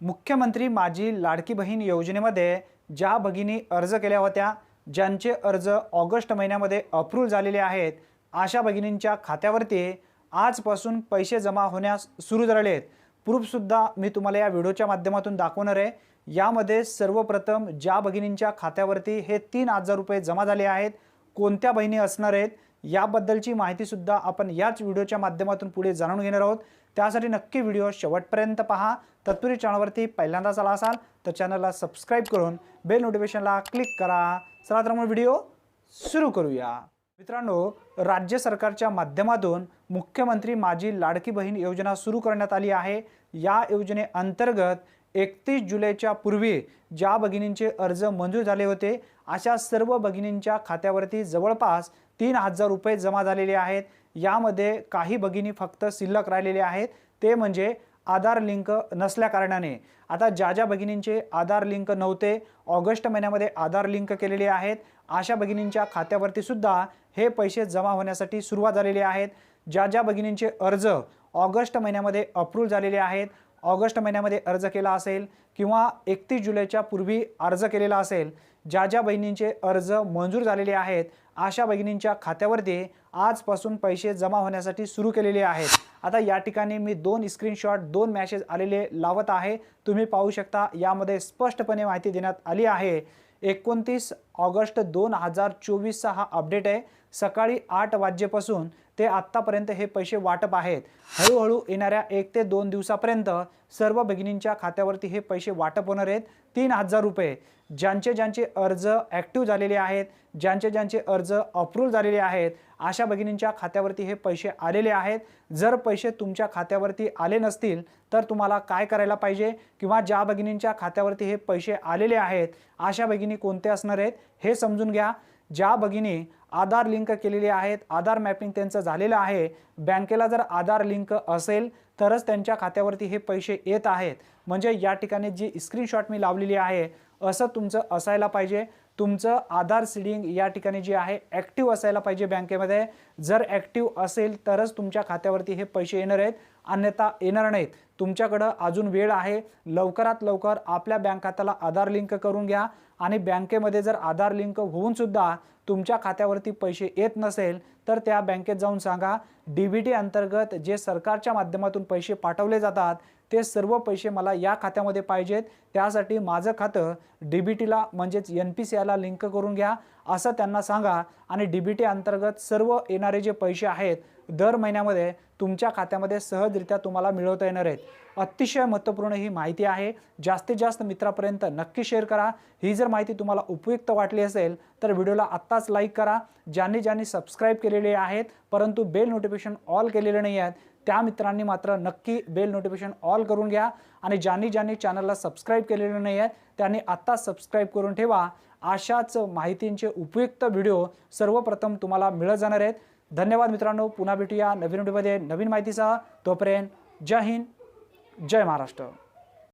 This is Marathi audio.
मुख्यमंत्री माझी लाडकी बहीण योजनेमध्ये ज्या भगिनी अर्ज केल्या होत्या ज्यांचे अर्ज ऑगस्ट महिन्यामध्ये अप्रूव्ह झालेले आहेत अशा भगिनींच्या खात्यावरती आजपासून पैसे जमा होण्यास सुरू झालेले आहेत प्रूफसुद्धा मी तुम्हाला या व्हिडिओच्या माध्यमातून दाखवणार आहे. यामध्ये सर्वप्रथम ज्या भगिनींच्या खात्यावरती हे तीन हजार रुपये जमा झाले आहेत कोणत्या बहिणी असणार आहेत याबद्दलची माहितीसुद्धा आपण याच व्हिडिओच्या माध्यमातून पुढे जाणून घेणार आहोत. त्यासाठी नक्की व्हिडिओ शेवटपर्यंत पहा. तत्पूर्वी चॅनलवरती पहिल्यांदाच आला असाल तर चॅनलला सबस्क्राईब करून बेल नोटिफिकेशनला क्लिक करा. चला तर मग व्हिडिओ सुरू करूया. मित्रांनो राज्य सरकारच्या माध्यमातून मुख्यमंत्री माझी लाडकी बहीण योजना सुरू करण्यात आली आहे. या योजनेअंतर्गत एकतीस जुलैच्या पूर्वी ज्या भगिनींचे अर्ज मंजूर झाले होते अशा सर्व भगिनींच्या खात्यावरती जवळपास तीन हजार रुपये जमा झालेले आहेत. यामध्ये काही भगिनी फक्त शिल्लक राहिलेले आहेत. ते म्हणजे आधार लिंक नसल्या कारणाने. आता ज्या ज्या भगिनींचे आधार लिंक नव्हते ऑगस्ट महिन्यामध्ये आधार लिंक केलेले आहेत. अशा भगिनींच्या खात्यावरती सुद्धा हे पैसे जमा होण्यासाठी सुरुवात झालेली आहेत. ज्या ज्या भगिनींचे अर्ज ऑगस्ट महिन्यामध्ये अप्रूव्ह झालेले आहेत ऑगस्ट महिन्यामध्ये अर्ज केला असेल किंवा एकतीस जुलैच्या पूर्वी अर्ज केलेला असेल ज्या ज्या बहिणींचे अर्ज मंजूर झालेले आहेत अशा बहिणींच्या खात्यावरती आजपासून पैसे जमा होण्यासाठी सुरू केलेले आहेत. आता या ठिकाणी मी दोन स्क्रीनशॉट दोन मॅसेज आलेले लावत आहे. तुम्ही पाहू शकता यामध्ये स्पष्टपणे माहिती देण्यात आली आहे. एकोणतीस ऑगस्ट दोन हजार चोवीसचा हा अपडेट आहे. सकाळी आठ वाजेपासून ते आत्तापर्यंत हे पैसे वाटप आहेत. हळूहळू येणाऱ्या एक ते दोन दिवसापर्यंत सर्व भगिनींच्या खात्यावरती हे पैसे वाटप होणार आहेत. तीन हजार रुपये. ज्यांचे ज्यांचे अर्ज ॲक्टिव्ह झालेले आहेत ज्यांचे ज्यांचे अर्ज अप्रूव्ह झालेले आहेत अशा भगिनींच्या खात्यावरती हे पैसे आलेले आहेत. जर पैसे तुमच्या खात्यावरती आले नसतील तर तुम्हाला काय करायला पाहिजे? किंवा ज्या भगिनींच्या खात्यावरती हे पैसे आलेले आहेत अशा भगिनी कोणते असणार आहेत हे समजून घ्या. ज्या भगिनी आधार लिंक केलेली आहेत आधार मॅपिंग त्यांचं झालेलं आहे. बँकेला जर आधार लिंक असेल तरच त्यांच्या खात्यावरती हे पैसे येत आहेत. म्हणजे या ठिकाणी जी स्क्रीनशॉट मी लावलेली आहे असं तुमचं असायला पाहिजे. तुमचं आधार सीडिंग या ठिकाणी जे आहे ॲक्टिव्ह असायला पाहिजे बँकेमध्ये. जर ॲक्टिव्ह असेल तरच तुमच्या खात्यावरती हे पैसे येणार आहेत. अन्यथा येणार नाहीत. तुमच्याकडं अजून वेळ आहे. लवकरात लवकर आपल्या बँक खात्याला आधार लिंक करून घ्या. आणि बँकेमध्ये जर आधार लिंक होऊन सुद्धा तुमच्या खात्यावरती पैसे येत नसेल तर त्या बँकेत जाऊन सांगा. डी बी टी अंतर्गत जे सरकारच्या माध्यमातून पैसे पाठवले जातात ते सर्व पैसे मला या खात्यामध्ये पाहिजेत. त्यासाठी माझं खातं डी बी टीला म्हणजेच एन पी सी आयला लिंक करून घ्या. असं त्यांना सांगा आणि डी बी टी अंतर्गत सर्व येणारे जे पैसे आहेत दर महिन्यामध्ये तुमच्या खात्यामध्ये सहजरित्या तुम्हाला मिळवता येणार आहेत. अतिशय महत्त्वपूर्ण ही माहिती आहे. जास्तीत जास्त मित्रापर्यंत नक्की शेअर करा. ही जर माहिती तुम्हाला उपयुक्त वाटली असेल तर व्हिडिओला आत्ताच लाईक करा. ज्यांनी ज्यांनी सबस्क्राईब केलेले आहेत परंतु बेल नोटिफिकेशन ऑल केलेले नाही आहेत त्या मित्रांनी मात्र नक्की बेल नोटिफिकेशन ऑल करून घ्या. आणि ज्यांनी ज्यांनी चॅनलला सबस्क्राईब केलेले नाही आहेत त्यांनी आत्ताच सबस्क्राईब करून ठेवा. अशाच माहितींचे उपयुक्त व्हिडिओ सर्वप्रथम तुम्हाला मिळत जाणार आहेत. धन्यवाद मित्रांनो पुन्हा भेटूया नवीन व्हिडिओमध्ये. नवीन माहितीसह तोपर्यंत जय हिंद जय महाराष्ट्र.